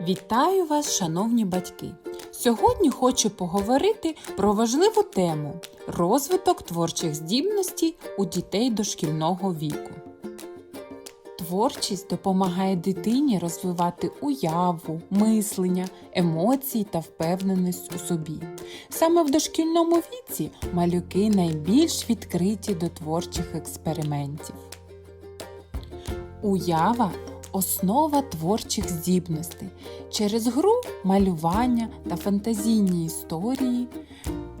Вітаю вас, шановні батьки! Сьогодні хочу поговорити про важливу тему розвиток творчих здібностей у дітей дошкільного віку. Творчість допомагає дитині розвивати уяву, мислення, емоції та впевненість у собі. Саме в дошкільному віці малюки найбільш відкриті до творчих експериментів. Уява основа творчих здібностей. Через гру, малювання та фантазійні історії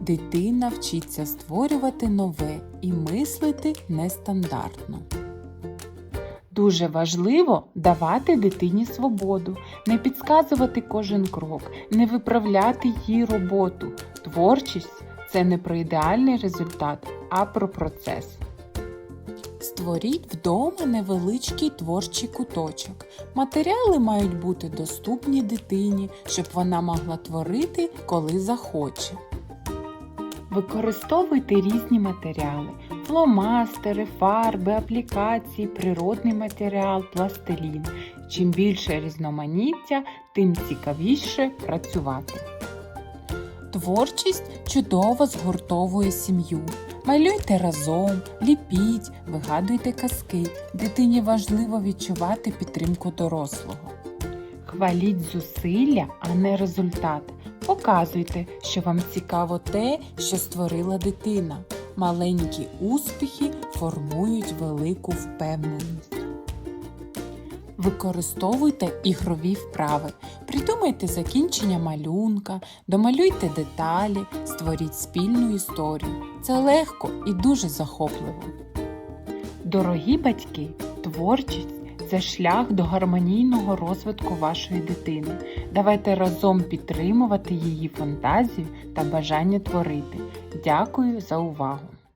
дитина вчиться створювати нове і мислити нестандартно. Дуже важливо давати дитині свободу, не підказувати кожен крок, не виправляти її роботу. Творчість це не про ідеальний результат, а про процес. Створіть вдома невеличкий творчий куточок. Матеріали мають бути доступні дитині, щоб вона могла творити, коли захоче. Використовуйте різні матеріали: фломастери, фарби, аплікації, природний матеріал, пластилін. Чим більше різноманіття, тим цікавіше працювати. Творчість чудово згуртовує сім'ю. Малюйте разом, ліпіть, вигадуйте казки. Дитині важливо відчувати підтримку дорослого. Хваліть зусилля, а не результат. Показуйте, що вам цікаво те, що створила дитина. Маленькі успіхи формують велику впевненість. Використовуйте ігрові вправи. Придумайте закінчення малюнка, домалюйте деталі, створіть спільну історію. Це легко і дуже захопливо. Дорогі батьки, творчість це шлях до гармонійного розвитку вашої дитини. Давайте разом підтримувати її фантазію та бажання творити. Дякую за увагу!